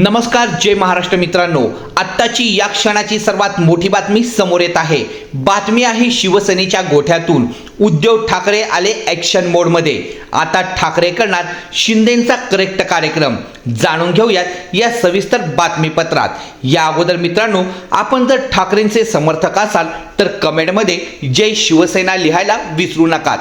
नमस्कार जय महाराष्ट्र मित्रांनो. आत्ताची या क्षणाची सर्वात मोठी बातमी समोर येत आहे. बातमी आहे शिवसेनेच्या गोठ्यातून. उद्धव ठाकरे आले ॲक्शन मोडमध्ये आता ठाकरे करणार शिंदेचा करेक्ट कार्यक्रम. जाणून घेऊयात या सविस्तर बातमीपत्रात. या अगोदर मित्रांनो आपण जर ठाकरेंचे समर्थक असाल तर कमेंटमध्ये जय शिवसेना लिहायला विसरू नका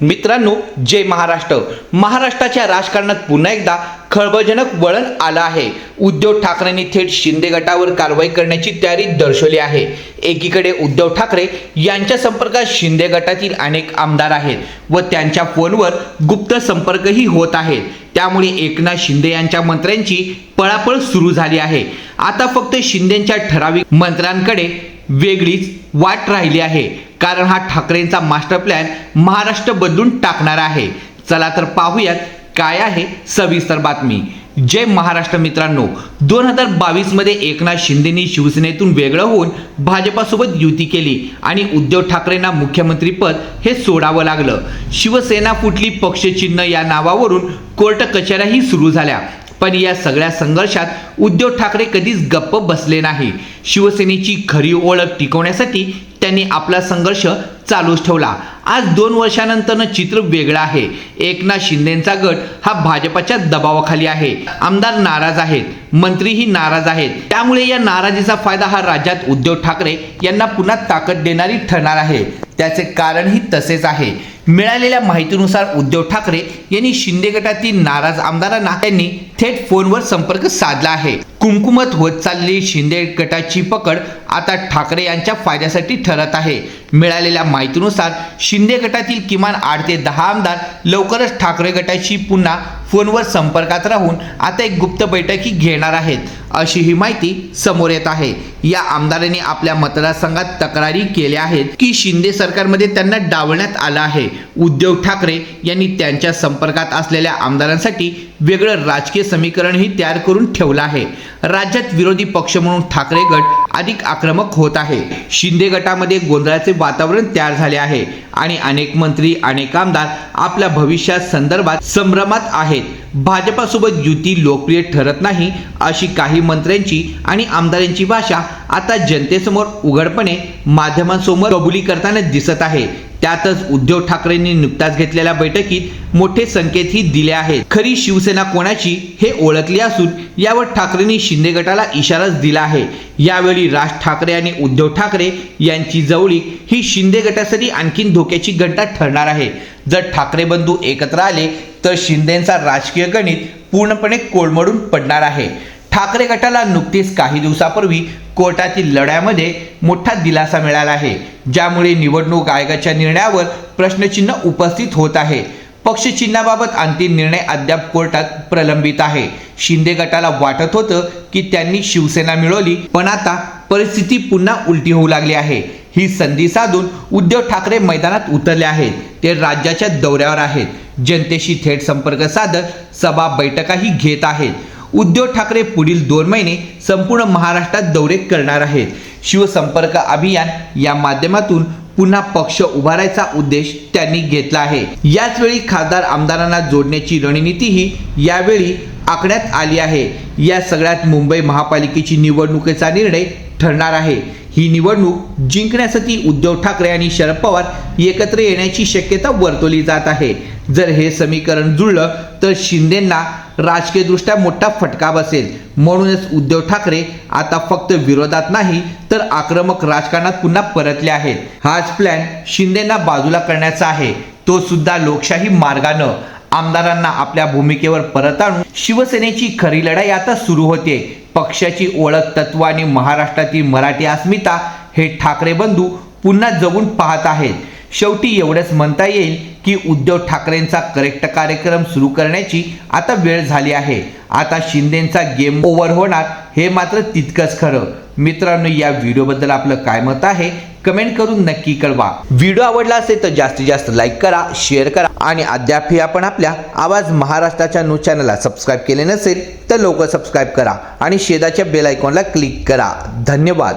मित्रांनो जय महाराष्ट्र. महाराष्ट्राच्या राजकारणात पुन्हा एकदा खळबळजनक वळण आलं आहे. उद्धव ठाकरेंनी थेट शिंदे गटावर कारवाई करण्याची तयारी दर्शवली आहे. एकीकडे उद्धव ठाकरे यांच्या संपर्कात शिंदे गटातील अनेक आमदार आहेत व त्यांच्या फोनवर गुप्त संपर्कही होत आहेत. त्यामुळे एकनाथ शिंदे यांच्या मंत्र्यांची पळापळ सुरू झाली आहे. आता फक्त शिंदेच्या ठराविक मंत्र्यांकडे वेगळीच वाट राहिली आहे. कारण हा ठाकरेंचा मास्टर प्लॅन महाराष्ट्र बदलून टाकणार आहे. चला तर पाहूयात काय आहे सविस्तर बातमी. जय महाराष्ट्र मित्रांनो दोन हजार बावीसमध्ये एकनाथ शिंदेनी शिवसेनेतून वेगळं होऊन भाजपासोबत युती केली आणि उद्धव ठाकरेंना मुख्यमंत्रीपद हे सोडावं लागलं. शिवसेना फुटली पक्षचिन्ह या नावावरून कोर्ट कचऱ्याही सुरू झाल्या. पण या सगळ्या संघर्षात उद्धव ठाकरे कधीच गप्प बसले नाही. शिवसेनेची खरी ओळख टिकवण्यासाठी त्यांनी आपला संघर्ष चालूच ठेवला. आज दोन वर्षानंतरनं चित्र वेगळं आहे. एकनाथ शिंदेचा गट हा भाजपाच्या दबावाखाली आहे. आमदार नाराज आहेत. मंत्रीही नाराज आहेत. त्यामुळे या नाराजीचा फायदा हा राज्यात उद्धव ठाकरे यांना पुन्हा ताकद देणारी ठरणार आहे. त्याचे कारणही तसेच आहे. मिळालेल्या माहितीनुसार उद्धव ठाकरे यांनी शिंदे गटातील नाराज आमदारांना त्यांनी थेट फोनवर संपर्क साधला आहे. कुमकुमत होत चालली शिंदे गटाची पकड आता ठाकरे यांच्या फायद्यासाठी ठरत आहे. मिळालेल्या माहितीनुसार शिंदे गटातील किमान आठ ते दहा आमदार लवकरच ठाकरे गटाची पुन्हा फोनवर संपर्कात राहून आता एक गुप्त बैठकी घेणार आहेत अशी ही माहिती समोर येत आहे. या आमदारांनी आपल्या मतदारसंघात तक्रारी केल्या आहेत की शिंदे सरकारमध्ये त्यांना डावलण्यात आलं आहे. उद्धव ठाकरे यांनी त्यांच्या संपर्कात असलेल्या आमदारांसाठी वेगळं राजकीय समीकरणही तयार करून ठेवलं आहे. राज्यात विरोधी पक्ष म्हणून ठाकरे गट अधिक आक्रमक होत आहे. शिंदे गटामध्ये गोंधळाचे वातावरण तयार झाले आहे आणि अनेक मंत्री अनेक आमदार आपल्या भविष्या संदर्भात संभ्रमात आहेत. भाजपासोबत युती लोकप्रिय ठरत नाही अशी काही मंत्र्यांची आणि आमदारांची भाषा आता जनतेसमोर उघडपणे माध्यमांसमोर कबुली करताना दिसत आहे. त्यातच उद्धव ठाकरेंनी नुकताच घेतलेल्या बैठकीत मोठे संकेतही दिले आहेत. खरी शिवसेना कोणाची हे ओळखली असून यावर ठाकरेंनी शिंदे गटाला इशाराच दिला आहे. यावेळी राज ठाकरे आणि उद्धव ठाकरे यांची जवळीक ही शिंदे गटासाठी आणखीन धोक्याची घंटा ठरणार आहे. जर ठाकरे बंधू एकत्र आले तर शिंदेचा राजकीय गणित पूर्णपणे कोलमडून पडणार आहे. ठाकरे गटाला नुकतीच काही दिवसापूर्वी कोर्टातील लढ्यामध्ये मोठा दिलासा मिळाला आहे ज्यामुळे निवडणूक आयोगाच्या निर्णयावर प्रश्नचिन्ह उपस्थित होत आहे. पक्षचिन्हाबाबत अंतिम निर्णय अद्याप कोर्टात प्रलंबित आहे. शिंदे गटाला वाटत होतं की त्यांनी शिवसेना मिळवली पण आता परिस्थिती पुन्हा उलटी होऊ लागली आहे. ही संधी साधून उद्धव ठाकरे मैदानात उतरले आहेत. ते राज्याच्या दौऱ्यावर आहेत. जनतेशी थेट संपर्क साधत सभा बैठकाही घेत आहेत. उद्धव ठाकरे पुढील दोन महिने संपूर्ण महाराष्ट्रात दौरे करणार आहेत. शिवसंपर्क अभियान या माध्यमातून पुन्हा पक्ष उभारायचा उद्देश त्यांनी घेतला आहे. याच वेळी खासदार आमदारांना जोडण्याची रणनीतीही यावेळी आखण्यात आली आहे. या सगळ्यात मुंबई महापालिकेची निवडणुकीचा निर्णय ठरणार आहे. ही निवडणूक जिंकण्यासाठी उद्धव ठाकरे आणि शरद पवार एकत्र येण्याची शक्यता वर्तवली जात आहे. जर हे समीकरण जुळलं तर शिंदेंना राजकीयदृष्ट्या मोठा फटका बसेल. म्हणूनच उद्धव ठाकरे आता फक्त विरोधात नाही तर आक्रमक राजकारणात पुन्हा परतले आहेत. हाच प्लॅन शिंदेंना बाजूला करण्याचा आहे. तो सुद्धा लोकशाही मार्गानं. आमदारांना आपल्या भूमिकेवर परत आणून शिवसेनेची खरी लढाई आता सुरू होते. पक्षाची ओळख तत्व आणि महाराष्ट्रातील मराठी अस्मिता हे ठाकरे बंधू पुन्हा जगून पाहत आहेत. शेवटी एवढंच म्हणता येईल की उद्धव ठाकरेंचा करेक्ट कार्यक्रम सुरू करण्याची आता वेळ झाली आहे. आता शिंदेचा गेम ओव्हर होणार हे मात्र तितकंच खरं. मित्रांनो या व्हिडिओबद्दल आपलं काय मत आहे? कमेंट करून नक्की कळवा. व्हिडिओ आवडला असेल तर जास्तीत जास्त लाईक करा शेअर करा आणि अद्यापही आपण आपल्या आवाज महाराष्ट्राच्या न्यूज चॅनलला सबस्क्राईब केले नसेल तर लवकर सबस्क्राईब करा आणि शेजाच्या बेल आयकॉनला क्लिक करा. धन्यवाद.